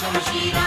శంశీరా